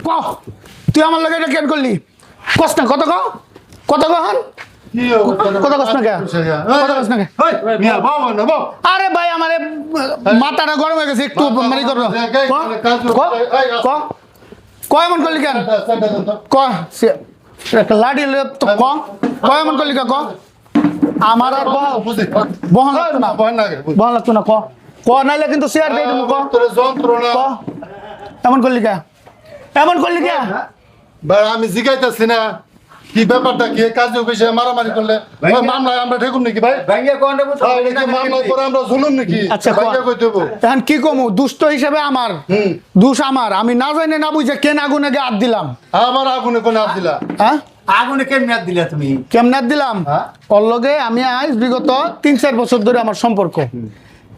ক? তুই আমার লগে এটা কেন করলি? কস না কত ক? কত কখন কথা কস না কে? কথা কস না কে? আরে ভাই আমার মাথাটা গরম হয়ে গেছে একটু মানে করো। ক? ক? ক এমন করলি কেন? ক? সে- একটা লাঠি তো ক? ক এমন করলি কে ক? আমার আর বহন লাগতো না। বহন লাগতো না ক? ক নাইলে কিন্তু শেয়ার দিয়ে দেবো ক? ক? এমন করলি কে? এমন করলি কে? ভাই আমি জিগাইতেছি না। কি ব্যাপারটা? কি কাজ অফিসে মারামারি করলে? ওই মামলায় আমরা ঠেকুন নাকি ভাই? মামলায় করে আমরা ঝুলুন নাকি? আচ্ছা, ভাইকে কই দেবো এখন কি কমু? দুষ্ট হিসেবে আমার। হুম। দুষ আমার। আমি না জানি না বুঝে কেন আগুন আগে হাত দিলাম? আমার আগুনে কোন হাত দিলা? হ্যাঁ? আগুনে কেমনে হাত দিলা তুমি? কেমন হাত দিলাম? হ্যাঁ? ওর লগে আমি আজ বিগত তিন চার বছর ধরে আমার সম্পর্ক।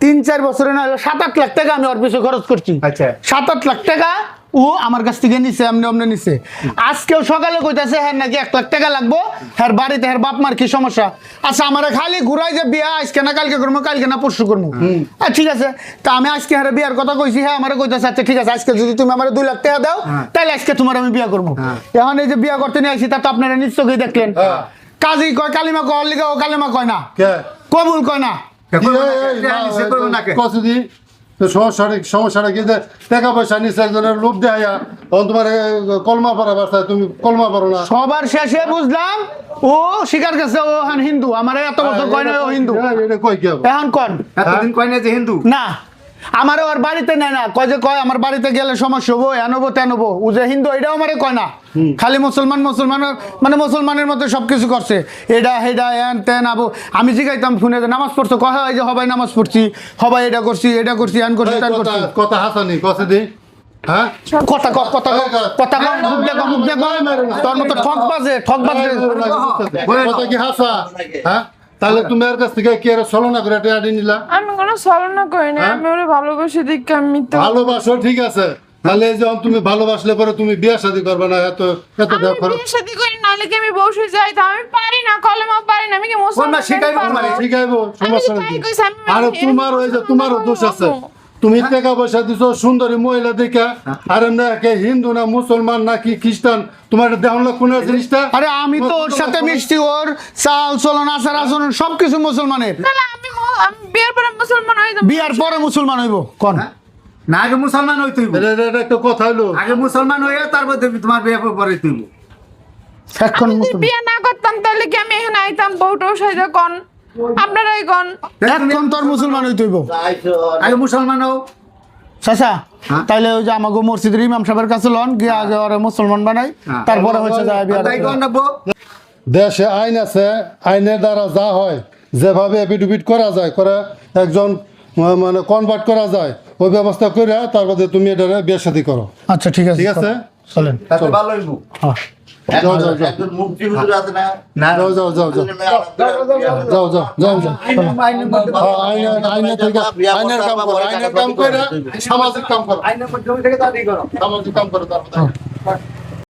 তিন চার বছরে না হলে সাত আট লাখ টাকা আমি ওর পিছনে খরচ করছি। আচ্ছা। সাত আট লাখ টাকা ও আমার কাছ থেকে নিছে এমনি অমনি নিছে। আজকেও সকালে কইতাছে হ্যাঁ নাকি এক লাখ টাকা লাগবো? হ্যাঁ বাড়িতে হ্যাঁ বাপ মার কি সমস্যা? আচ্ছা আমার খালি ঘুরাই যে বিয়া আজকে না কালকে করব কালকে না পরশু করব। আচ্ছা, ঠিক আছে। তা আমি আজকে হ্যাঁ বিয়ার কথা কইছি হ্যাঁ আমার কইতাছে আচ্ছা ঠিক আছে আজকে যদি তুমি আমার দুই লাখ টাকা দাও হ্যাঁ। তাহলে আজকে তোমার আমি বিয়া করব। হ্যাঁ। এখন এই যে বিয়া করতে নিয়ে আসি তা তো আপনারা নিশ্চয়ই দেখলেন। হ্যাঁ। কাজী কয় কালিমা কয় লিগা ও কালিমা কয় না? কবুল কয় না? সমস্যাটা সমস্যাটা কি যে টাকা পয়সা নিচ্ছে একজনের লোভ দেয়া তখন তোমার কলমা পড়া বাসায় তুমি কলমা পড়ো না। সবার শেষে বুঝলাম ও স্বীকার করছে ও হান হিন্দু। আমার এত বছর কয় না ও হিন্দু? এখন কন। এতদিন কয় না যে হিন্দু? না। আমার আর বাড়িতে নেয় না কয় যে কয় আমার বাড়িতে গেলে সমস্যা হব এনবো তেনবো ও যে হিন্দু এটাও আমারে কয় না খালি মুসলমান মুসলমানের মানে মুসলমানের মধ্যে সবকিছু করছে এটা হেডা এন তেন আবু আমি জিগাইতাম ফোনে যে নামাজ পড়ছো কয় হয় যে হবাই নামাজ পড়ছি হবাই এটা করছি এটা করছি এন করছি তেন কথা করছি কথা হাসানি কসদি হ্যাঁ কথা ক কথা ক কথা ক মুখ দেখো মুখ দেখো তোর মতো ঠক বাজে ঠক বাজে কথা কি হাসা হ্যাঁ তাহলে তুমি আর কাছ থেকে কি আর ছলনা করে টেয়াদি নিলা? আমি কোনো ছলনা করি না হ্যাঁ? আমি ওরে ভালোবাসি দেখে আমি তো ভালোবাসো ঠিক আছে। তাহলে এই যে তুমি ভালোবাসলে পরে তুমি বিয়ে শাদী করবে না এত এত আমি বিয়ে সাথে করি নাহলে কি আমি বসে যাই? তা আমি পারি না কলমা পারি না আমি কি মুসলমান শিখাইবো মানে শিখাইবো সমস্যা নেই। আরে তোমার ওই যে তোমারও দোষ আছে। তুমি টাকা পয়সা দিছো সুন্দরী মহিলা দেখা। আর এমনি একে হিন্দু না মুসলমান না কি খ্রিস্টান? তোমার দেহন কোন জিনিসটা আরে আমি তো ওর সাথে মিষ্টি ওর চাল চলন আচার আচরণ সবকিছু মুসলমানের। বিয়ের পরে মুসলমান হয়ে যাব। বিয়ার পরে মুসলমান হইব কোন? না আগে মুসলমান হই তুই এটা- এটা- এটা একটা কথা হলো। আগে মুসলমান হয়ে তারপর তুমি তোমার বিয়ে পরে তুই এখন বিয়ে না করতাম তাহলে কি আমি এখানে আইতাম বউটাও সাইজা কন? আপনারাই কন এখন তোর মুসলমান আগে মুসলমান হও। চাচা হ্যাঁ? তাইলে ওই যে আমাকে মসজিদের ইমাম সাহেবের কাছে লন গিয়ে আগে ওরে মুসলমান বানাই হ্যাঁ। তারপরে হচ্ছে যায় বিয়ার দেশে আইন আছে আইনের দ্বারা যা হয় যেভাবে এপিডুপিট করা যায় করে একজন মানে কনভার্ট করা যায় ওই ব্যবস্থা করে তারপরে তুমি এটা বিয়ে সাথে করো। আচ্ছা ঠিক আছে। ঠিক আছে? চলেন। তাতে ভালো হইব। হ্যাঁ। যাও যাও যাও। একজন মুক্তি হুজুর আছে না? না যাও যাও যাও। যাও যাও যাও যাও যাও হ্যাঁ, আইনের আইনের থেকে আইনের কাম করো আইনের কাম করে। সামাজিক কাম করো। আইনের জমি থেকে দাবি করো। সামাজিক কাম করো তারপরে।